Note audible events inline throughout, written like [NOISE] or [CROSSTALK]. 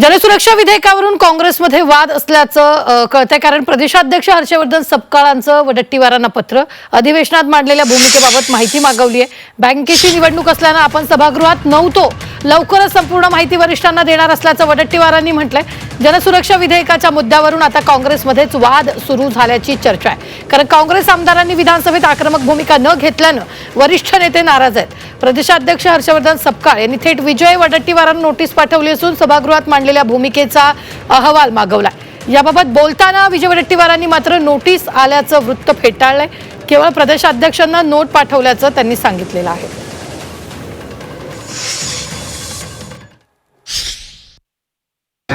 जनसुरक्षा विधेयकावरून काँग्रेसमध्ये वाद असल्याचं कळतंय. कारण प्रदेशाध्यक्ष हर्षवर्धन सपकाळांचं वडट्टीवारांना पत्र. अधिवेशनात मांडलेल्या भूमिकेबाबत माहिती मागवली आहे बँकेची निवडणूक असल्यानं आपण सभागृहात नव्हतो. लवकरच संपूर्ण माहिती वरिष्ठांना देणार असल्याचं वडट्टीवारांनी म्हटलंय. जनसुरक्षा विधेयकाच्या मुद्द्यावरून आता काँग्रेसमध्येच वाद सुरू झाल्याची चर्चा आहे. कारण काँग्रेस आमदारांनी विधानसभेत आक्रमक भूमिका न घेतल्यानं वरिष्ठ नेते नाराज आहेत. प्रदेशाध्यक्ष हर्षवर्धन सपकाळ यांनी थेट विजय वडट्टीवारांना नोटीस पाठवली असून सभागृहात मांडलेल्या भूमिकेचा अहवाल मागवलाय. याबाबत बोलताना विजय वडट्टीवारांनी मात्र नोटीस आल्याचं वृत्त फेटाळलंय. केवळ प्रदेशाध्यक्षांना नोट पाठवल्याचं त्यांनी सांगितलेलं आहे.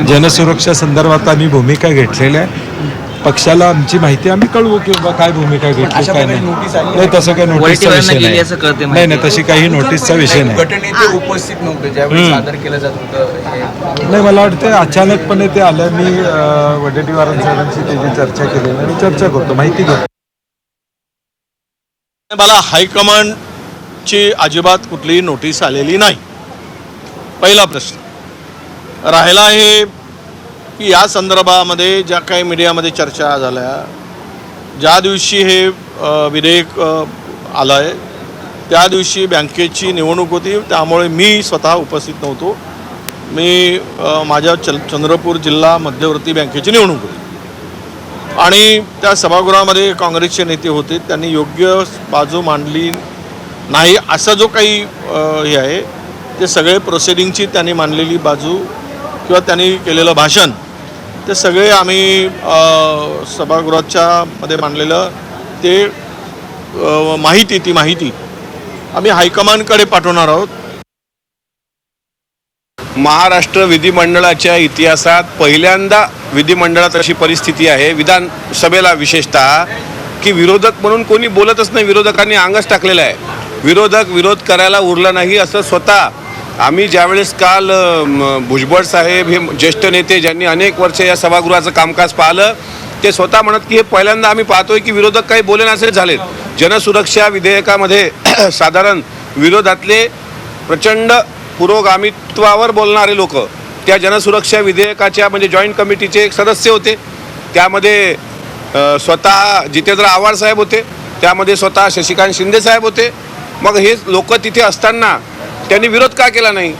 जनसुरक्षा संदर्भात आम्ही भूमिका घेतलेल्या आहे. पक्षाला आमची माहिती आम्ही कळवू की बाबा काय भूमिका घेतली काय नाही. नोटीस आली नाही तसं काही नोटीसचा विषय नाही. नाही. नाही तशी काही नोटीसचा विषय नाही. गटनेते उपस्थित नव्हते ज्यावेळी सादर केलं जात होतं हे. नाही मला वाटतं अचानकपणे ते आलं. मी अं, वडेट्टीवार साहेबांशी त्याची चर्चा केली आणि चर्चा करतो माहिती घेतो. मला हायकमांडची अजिबात कुठलीही नोटीस आलेली नाही. पहिला प्रश्न. राहिला आहे की या संदर्भामध्ये ज्या काही मीडियामध्ये चर्चा झाल्या ज्या दिवशी हे विधेयक आलं आहे त्या दिवशी बँकेची निवडणूक होती त्यामुळे मी स्वतः उपस्थित नव्हतो. मी माझ्या चल चंद्रपूर जिल्हा मध्यवर्ती बँकेची निवडणूक होती. आणि त्या सभागृहामध्ये काँग्रेसचे नेते होते त्यांनी योग्य बाजू मांडली नाही असा जो काही हे आहे ते सगळे प्रोसिडिंगची त्यांनी मांडलेली बाजू किंवा त्यांनी केलेलं भाषण ते सगळे आम्ही सभागृहाच्या मध्ये मांडलेलं ते माहिती ती माहिती आम्ही हायकमांडकडे पाठवणार आहोत. महाराष्ट्र विधिमंडळाच्या इतिहासात पहिल्यांदा विधिमंडळात अशी परिस्थिती आहे विधानसभेला विशेषतः की विरोधक म्हणून कोणी बोलतच नाही विरोधकांनी अंगच टाकलेलं आहे. विरोधक विरोध करायला उरला नाही असं स्वतः आम्ही ज्यावेळेस काल भुजबळ साहेब हे ज्येष्ठ नेते ज्यांनी अनेक वर्ष या सभागृहाचं कामकाज पाहिलं ते स्वतः म्हणत की हे पहिल्यांदा आम्ही पाहतोय की विरोधक काही बोलेनासे झालेत. जनसुरक्षा विधेयकामध्ये [CLEARS THROAT] साधारण विरोधातले प्रचंड पुरोगामित्वावर बोलणारे लोक त्या जनसुरक्षा विधेयकाच्या म्हणजे जॉईंट कमिटीचे एक सदस्य होते. त्यामध्ये स्वतः जितेंद्र आव्हाड साहेब होते. त्यामध्ये स्वतः शशिकांत शिंदे साहेब होते. मग हे लोक तिथे असताना त्यांनी विरोध का केला नाही?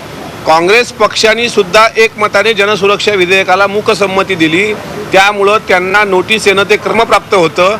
काँग्रेस पक्षाने सुद्धा एकमताने जनसुरक्षा विधेयकाला मूकसंमती दिली. त्यामुळं त्यांना नोटीस येणं ते क्रमप्राप्त होतं.